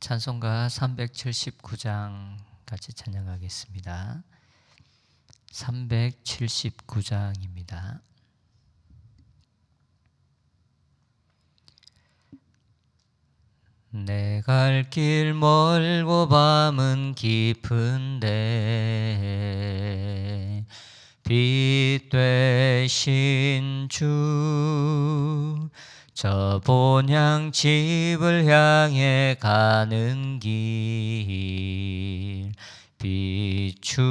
찬송가 379장 같이 찬양하겠습니다. 379장입니다. 내 갈 길 멀고 밤은 깊은데 빛 되신 주 저 본향 집을 향해 가는 길 비추소서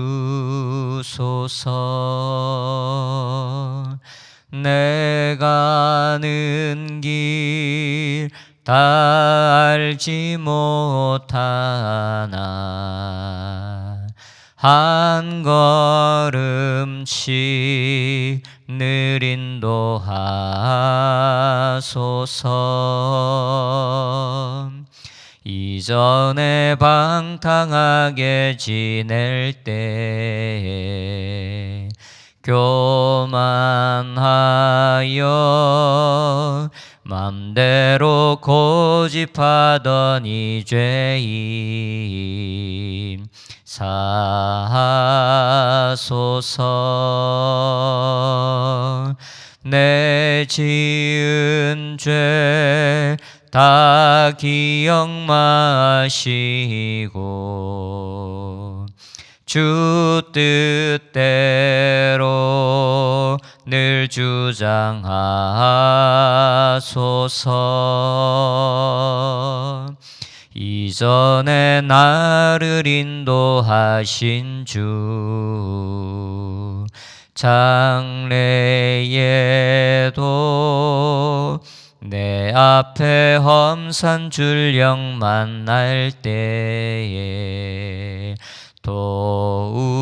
내 가는 길 다 알지 못하나 한 걸음씩 늘 인도하소서. 이전에 방탕하게 지낼 때 교만하여 맘대로 고집하던 이 죄인 사소서. 내 지은 죄 다 기억 마시고 주 뜻대로 늘 주장하소서 이전에 나를 인도하신 주 장래에도 내 앞에 험산 줄령 만날 때에 도우소서.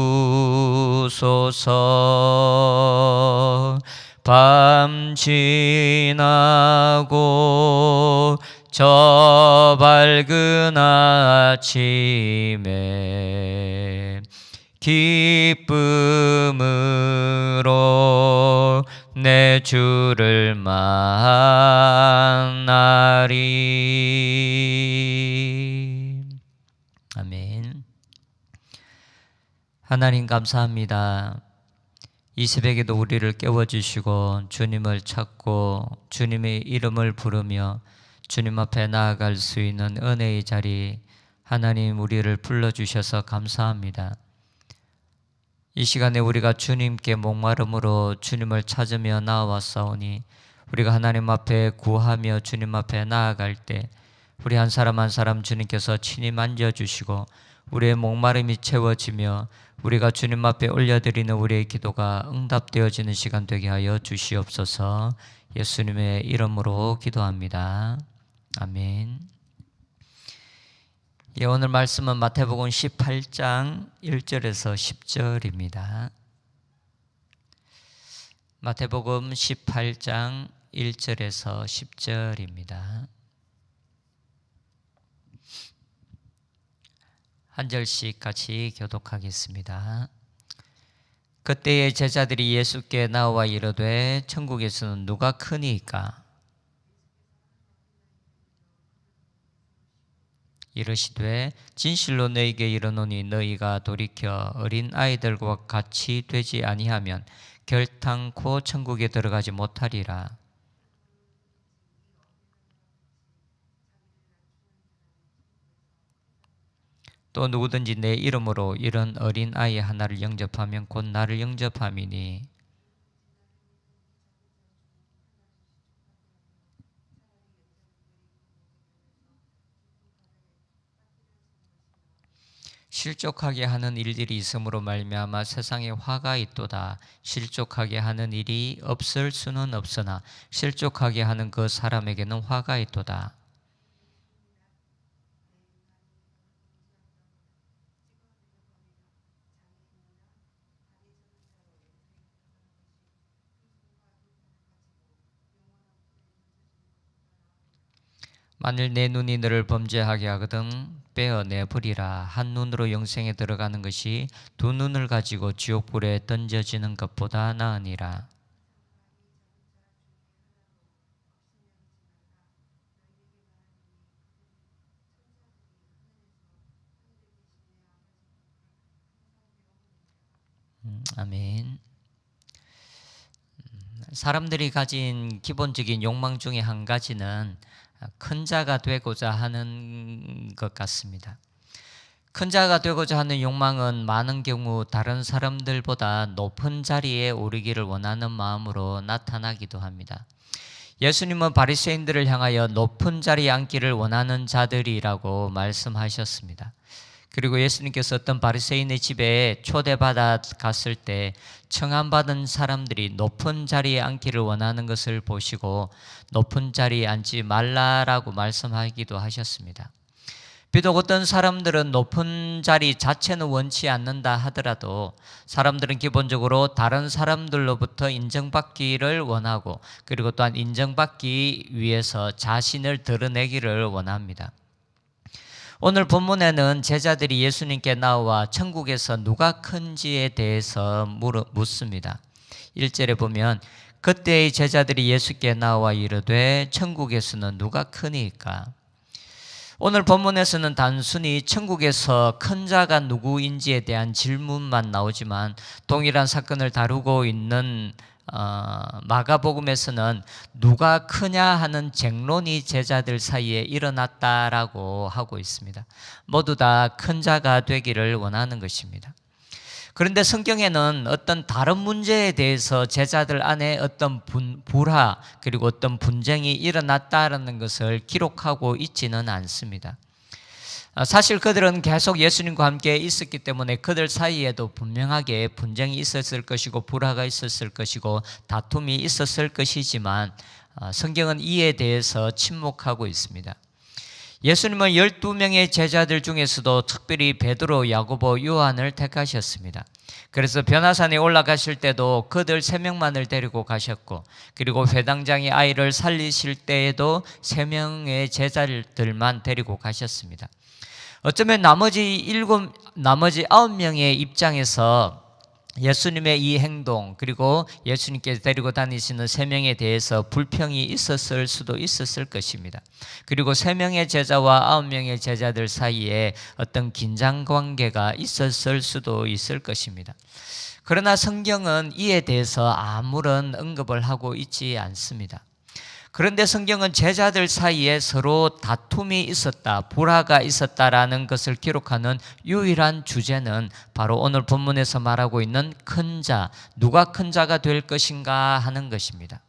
밤 지나고 저 밝은 아침에 기쁨으로 내 주를 만나리. 아멘. 하나님 감사합니다. 이 새벽에도 우리를 깨워주시고 주님을 찾고 주님의 이름을 부르며 주님 앞에 나아갈 수 있는 은혜의 자리 하나님 우리를 불러주셔서 감사합니다. 이 시간에 우리가 주님께 목마름으로 주님을 찾으며 나아왔사오니 우리가 하나님 앞에 구하며 주님 앞에 나아갈 때 우리 한 사람 한 사람 주님께서 친히 만져주시고 우리의 목마름이 채워지며 우리가 주님 앞에 올려드리는 우리의 기도가 응답되어지는 시간 되게 하여 주시옵소서 예수님의 이름으로 기도합니다. 아멘. 예, 오늘 말씀은 마태복음 18장 1절에서 10절입니다. 마태복음 18장 1절에서 10절입니다. 한 절씩 같이 교독하겠습니다. 그때의 제자들이 예수께 나와 이르되 천국에서는 누가 크니까 이르시되 진실로 너희에게 이르노니 너희가 돌이켜 어린 아이들과 같이 되지 아니하면 결탄코 천국에 들어가지 못하리라. 또 누구든지 내 이름으로 이런 어린 아이 하나를 영접하면 곧 나를 영접함이니 실족하게 하는 일들이 있으므로 말미암아 세상에 화가 있도다. 실족하게 하는 일이 없을 수는 없으나 실족하게 하는 그 사람에게는 화가 있도다. 만일 내 눈이 너를 범죄하게 하거든 빼어내 버리라 한 눈으로 영생에 들어가는 것이 두 눈을 가지고 지옥불에 던져지는 것보다 나으니라 음, 아멘. 음, 사람들이 가진 기본적인 욕망 중에 한 가지는 큰 자가 되고자 하는 것 같습니다. 큰 자가 되고자 하는 욕망은 많은 경우 다른 사람들보다 높은 자리에 오르기를 원하는 마음으로 나타나기도 합니다. 예수님은 바리새인들을 향하여 높은 자리에 앉기를 원하는 자들이라고 말씀하셨습니다. 그리고 예수님께서 어떤 바리새인의 집에 초대받아 갔을 때 청함받은 사람들이 높은 자리에 앉기를 원하는 것을 보시고 높은 자리에 앉지 말라라고 말씀하기도 하셨습니다. 비록 어떤 사람들은 높은 자리 자체는 원치 않는다 하더라도 사람들은 기본적으로 다른 사람들로부터 인정받기를 원하고 그리고 또한 인정받기 위해서 자신을 드러내기를 원합니다. 오늘 본문에는 제자들이 예수님께 나와 천국에서 누가 큰지에 대해서 묻습니다. 1절에 보면 그때의 제자들이 예수께 나와 이르되 천국에서는 누가 크니까 오늘 본문에서는 단순히 천국에서 큰 자가 누구인지에 대한 질문만 나오지만 동일한 사건을 다루고 있는 어, 마가복음에서는 누가 크냐 하는 쟁론이 제자들 사이에 일어났다라고 하고 있습니다. 모두 다 큰 자가 되기를 원하는 것입니다. 그런데 성경에는 어떤 다른 문제에 대해서 제자들 안에 어떤 분, 불화 그리고 어떤 분쟁이 일어났다라는 것을 기록하고 있지는 않습니다. 아, 사실 그들은 계속 예수님과 함께 있었기 때문에 그들 사이에도 분명하게 분쟁이 있었을 것이고 불화가 있었을 것이고 다툼이 있었을 것이지만 아, 성경은 이에 대해서 침묵하고 있습니다. 예수님은 12명의 제자들 중에서도 특별히 베드로, 야고보, 요한을 택하셨습니다. 그래서 변화산에 올라가실 때도 그들 세 명만을 데리고 가셨고 그리고 회당장이 아이를 살리실 때에도 세 명의 제자들만 데리고 가셨습니다. 어쩌면 나머지 일곱 나머지 아홉 명의 입장에서 예수님의 이 행동 그리고 예수님께 데리고 다니시는 세 명에 대해서 불평이 있었을 수도 있었을 것입니다. 그리고 세 명의 제자와 아홉 명의 제자들 사이에 어떤 긴장 관계가 있었을 수도 있을 것입니다. 그러나 성경은 이에 대해서 아무런 언급을 하고 있지 않습니다. 그런데 성경은 제자들 사이에 서로 다툼이 있었다, 불화가 있었다라는 것을 기록하는 유일한 주제는 바로 오늘 본문에서 말하고 있는 큰 자, 누가 큰 자가 될 것인가 하는 것입니다.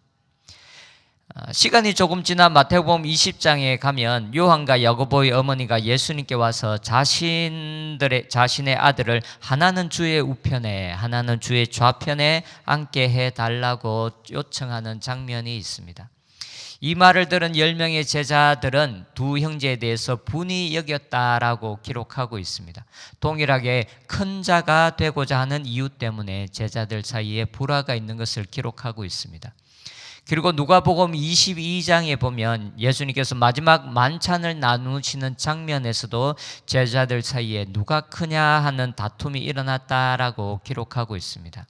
아, 시간이 조금 지나 마태복음 20장에 가면 요한과 야고보의 어머니가 예수님께 와서 자신들의 자신의 아들을 하나는 주의 우편에 하나는 주의 좌편에 앉게 해 달라고 요청하는 장면이 있습니다. 이 말을 들은 열명의 제자들은 두 형제에 대해서 분이 여겼다라고 기록하고 있습니다. 동일하게 큰 자가 되고자 하는 이유 때문에 제자들 사이에 불화가 있는 것을 기록하고 있습니다. 그리고 누가복음 22장에 보면 예수님께서 마지막 만찬을 나누시는 장면에서도 제자들 사이에 누가 크냐 하는 다툼이 일어났다라고 기록하고 있습니다.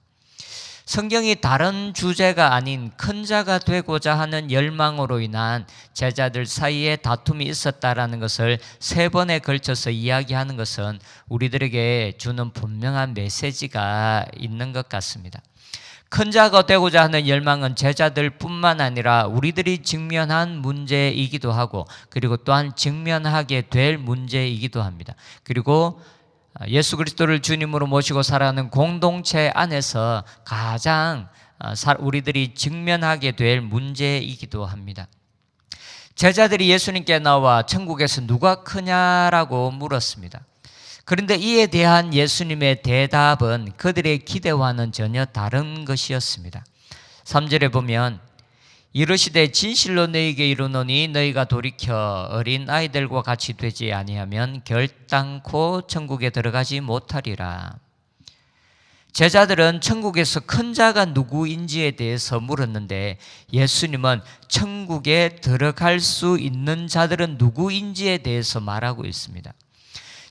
성경이 다른 주제가 아닌 큰 자가 되고자 하는 열망으로 인한 제자들 사이에 다툼이 있었다라는 것을 세 번에 걸쳐서 이야기하는 것은 우리들에게 주는 분명한 메시지가 있는 것 같습니다. 큰 자가 되고자 하는 열망은 제자들 뿐만 아니라 우리들이 직면한 문제이기도 하고 그리고 또한 직면하게 될 문제이기도 합니다. 그리고 아, 예수 그리스도를 주님으로 모시고 살아가는 공동체 안에서 가장 아, 우리들이 직면하게 될 문제이기도 합니다. 제자들이 예수님께 나와 천국에서 누가 크냐라고 물었습니다. 그런데 이에 대한 예수님의 대답은 그들의 기대와는 전혀 다른 것이었습니다. 3절에 보면 이르시되 진실로 너희에게 이르노니 너희가 돌이켜 어린 아이들과 같이 되지 아니하면 결단코 천국에 들어가지 못하리라. 제자들은 천국에서 큰 자가 누구인지에 대해서 물었는데 예수님은 천국에 들어갈 수 있는 자들은 누구인지에 대해서 말하고 있습니다.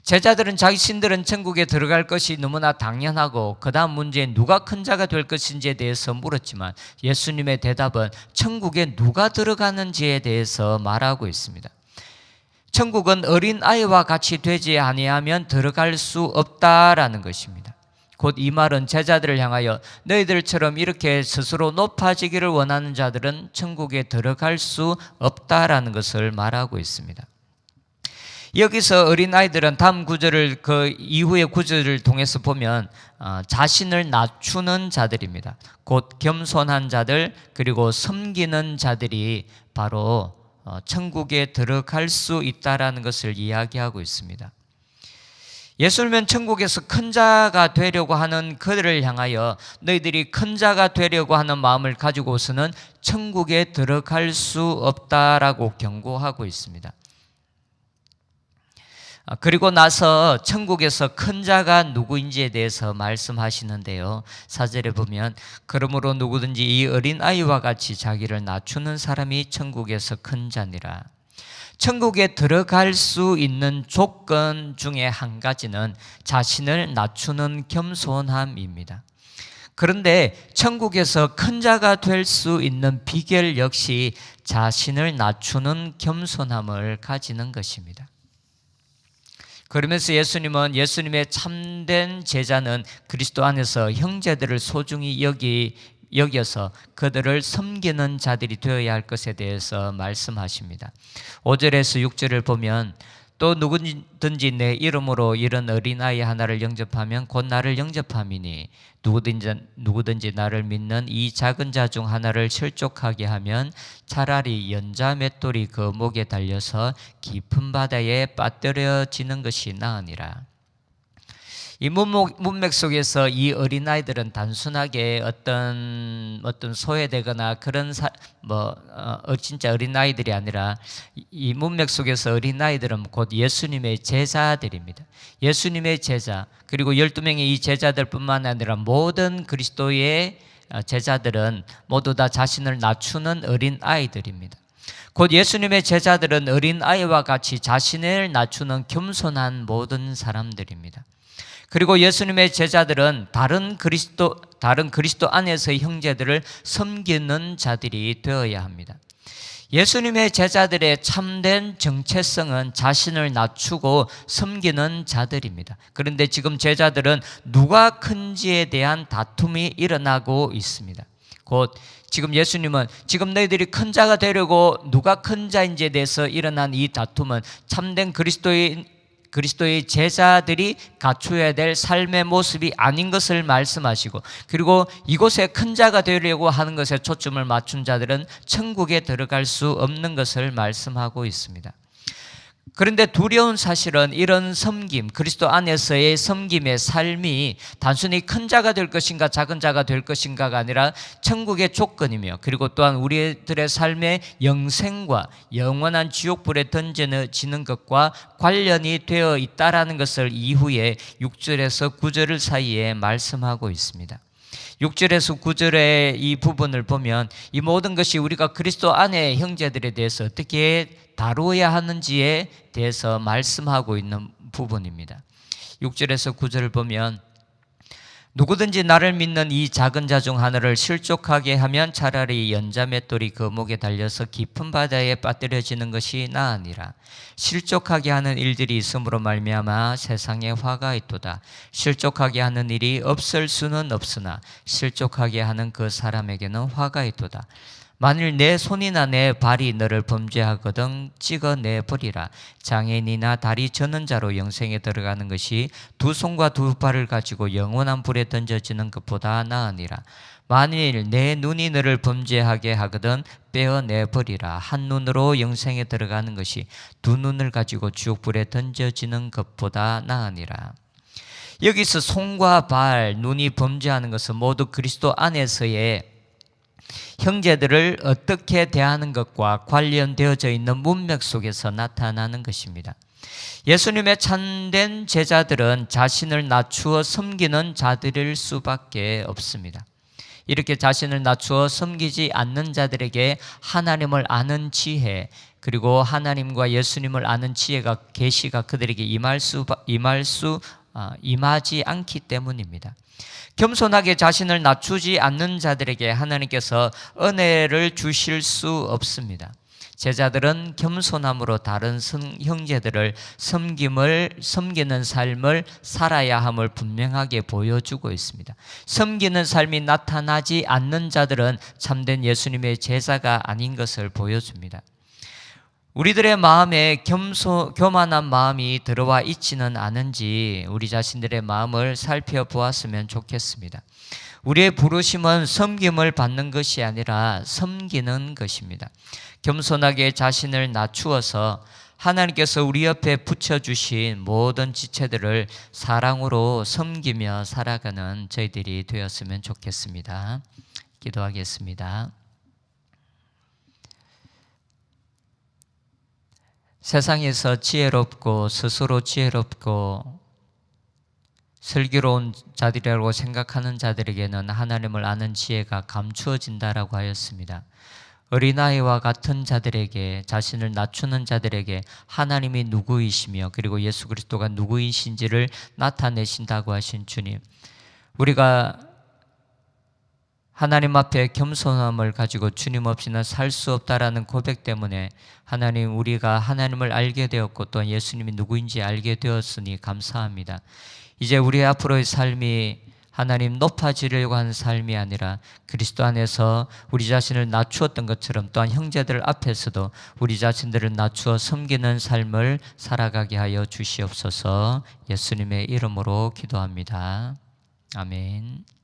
제자들은 자신들은 천국에 들어갈 것이 너무나 당연하고 그 다음 문제에 누가 큰 자가 될 것인지에 대해서 물었지만 예수님의 대답은 천국에 누가 들어가는지에 대해서 말하고 있습니다. 천국은 어린 아이와 같이 되지 아니하면 들어갈 수 없다라는 것입니다. 곧 이 말은 제자들을 향하여 너희들처럼 이렇게 스스로 높아지기를 원하는 자들은 천국에 들어갈 수 없다라는 것을 말하고 있습니다. 여기서 어린아이들은 다음 구절을 그 이후의 구절을 통해서 보면 어, 자신을 낮추는 자들입니다. 곧 겸손한 자들 그리고 섬기는 자들이 바로 어, 천국에 들어갈 수 있다라는 것을 이야기하고 있습니다. 예수님은 천국에서 큰 자가 되려고 하는 그들을 향하여 너희들이 큰 자가 되려고 하는 마음을 가지고서는 천국에 들어갈 수 없다라고 경고하고 있습니다. 아, 그리고 나서 천국에서 큰 자가 누구인지에 대해서 말씀하시는데요. 사절에 보면 그러므로 누구든지 이 어린 아이와 같이 자기를 낮추는 사람이 천국에서 큰 자니라. 천국에 들어갈 수 있는 조건 중에 한 가지는 자신을 낮추는 겸손함입니다. 그런데 천국에서 큰 자가 될 수 있는 비결 역시 자신을 낮추는 겸손함을 가지는 것입니다. 그러면서 예수님은 예수님의 참된 제자는 그리스도 안에서 형제들을 소중히 여기 여겨서 그들을 섬기는 자들이 되어야 할 것에 대해서 말씀하십니다. 5절에서 6절을 보면 또 누구든지 내 이름으로 이런 어린아이 하나를 영접하면 곧 나를 영접함이니 누구든지, 누구든지 나를 믿는 이 작은 자 중 하나를 실족하게 하면 차라리 연자 맷돌이 그 목에 달려서 깊은 바다에 빠뜨려지는 것이 나으니라. 이 문맥, 문맥 속에서 이 어린아이들은 단순하게 어떤 어떤 소외되거나 그런 사, 뭐 어, 어 진짜 어린아이들이 아니라 이 문맥 속에서 어린아이들은 곧 예수님의 제자들입니다. 예수님의 제자 그리고 12명의 이 제자들뿐만 아니라 모든 그리스도의 어, 제자들은 모두 다 자신을 낮추는 어린 아이들입니다. 곧 예수님의 제자들은 어린 아이와 같이 자신을 낮추는 겸손한 모든 사람들입니다. 그리고 예수님의 제자들은 다른 그리스도 다른 그리스도 안에서의 형제들을 섬기는 자들이 되어야 합니다. 예수님의 제자들의 참된 정체성은 자신을 낮추고 섬기는 자들입니다. 그런데 지금 제자들은 누가 큰지에 대한 다툼이 일어나고 있습니다. 곧 지금 예수님은 지금 너희들이 큰 자가 되려고 누가 큰 자인지에 대해서 일어난 이 다툼은 참된 그리스도의 그리스도의 제자들이 갖추어야 될 삶의 모습이 아닌 것을 말씀하시고 그리고 이곳에 큰 자가 되려고 하는 것에 초점을 맞춘 자들은 천국에 들어갈 수 없는 것을 말씀하고 있습니다. 그런데 두려운 사실은 이런 섬김, 그리스도 안에서의 섬김의 삶이 단순히 큰 자가 될 것인가 작은 자가 될 것인가가 아니라 천국의 조건이며 그리고 또한 우리들의 삶의 영생과 영원한 지옥불에 던져지는 것과 관련이 되어 있다라는 것을 이후에 6절에서 9절 사이에 말씀하고 있습니다. 6절에서 9절의 이 부분을 보면 이 모든 것이 우리가 그리스도 안에 형제들에 대해서 어떻게 다루어야 하는지에 대해서 말씀하고 있는 부분입니다. 6절에서 9절을 보면 누구든지 나를 믿는 이 작은 자 중 하나를 실족하게 하면 차라리 연자 맷돌이 그 목에 달려서 깊은 바다에 빠뜨려지는 것이 나으니라. 실족하게 하는 일들이 있음으로 말미암아 세상에 화가 있도다. 실족하게 하는 일이 없을 수는 없으나 실족하게 하는 그 사람에게는 화가 있도다. 만일 내 손이나 내 발이 너를 범죄하거든 찍어내 버리라. 장애인이나 다리 저는 자로 영생에 들어가는 것이 두 손과 두 발을 가지고 영원한 불에 던져지는 것보다 나으니라. 만일 내 눈이 너를 범죄하게 하거든 빼어내 버리라. 한 눈으로 영생에 들어가는 것이 두 눈을 가지고 지옥불에 던져지는 것보다 나으니라. 여기서 손과 발, 눈이 범죄하는 것은 모두 그리스도 안에서의 형제들을 어떻게 대하는 것과 관련되어져 있는 문맥 속에서 나타나는 것입니다. 예수님의 참된 제자들은 자신을 낮추어 섬기는 자들일 수밖에 없습니다. 이렇게 자신을 낮추어 섬기지 않는 자들에게 하나님을 아는 지혜 그리고 하나님과 예수님을 아는 지혜가 계시가 그들에게 임할 수 임할 수 아, 임하지 않기 때문입니다. 겸손하게 자신을 낮추지 않는 자들에게 하나님께서 은혜를 주실 수 없습니다. 제자들은 겸손함으로 다른 성- 형제들을 섬김을 섬기는 삶을 살아야 함을 분명하게 보여주고 있습니다. 섬기는 삶이 나타나지 않는 자들은 참된 예수님의 제자가 아닌 것을 보여줍니다. 우리들의 마음에 겸소, 교만한 마음이 들어와 있지는 않은지 우리 자신들의 마음을 살펴보았으면 좋겠습니다. 우리의 부르심은 섬김을 받는 것이 아니라 섬기는 것입니다. 겸손하게 자신을 낮추어서 하나님께서 우리 옆에 붙여주신 모든 지체들을 사랑으로 섬기며 살아가는 저희들이 되었으면 좋겠습니다. 기도하겠습니다. 세상에서 지혜롭고 스스로 지혜롭고 슬기로운 자들이라고 생각하는 자들에게는 하나님을 아는 지혜가 감추어진다라고 하였습니다. 어린아이와 같은 자들에게 자신을 낮추는 자들에게 하나님이 누구이시며 그리고 예수 그리스도가 누구이신지를 나타내신다고 하신 주님. 우리가 하나님 앞에 겸손함을 가지고 주님 없이는 살 수 없다라는 고백 때문에 하나님 우리가 하나님을 알게 되었고 또 예수님이 누구인지 알게 되었으니 감사합니다. 이제 우리 앞으로의 삶이 하나님 높아지려고 하는 삶이 아니라 그리스도 안에서 우리 자신을 낮추었던 것처럼 또한 형제들 앞에서도 우리 자신들을 낮추어 섬기는 삶을 살아가게 하여 주시옵소서 예수님의 이름으로 기도합니다. 아멘.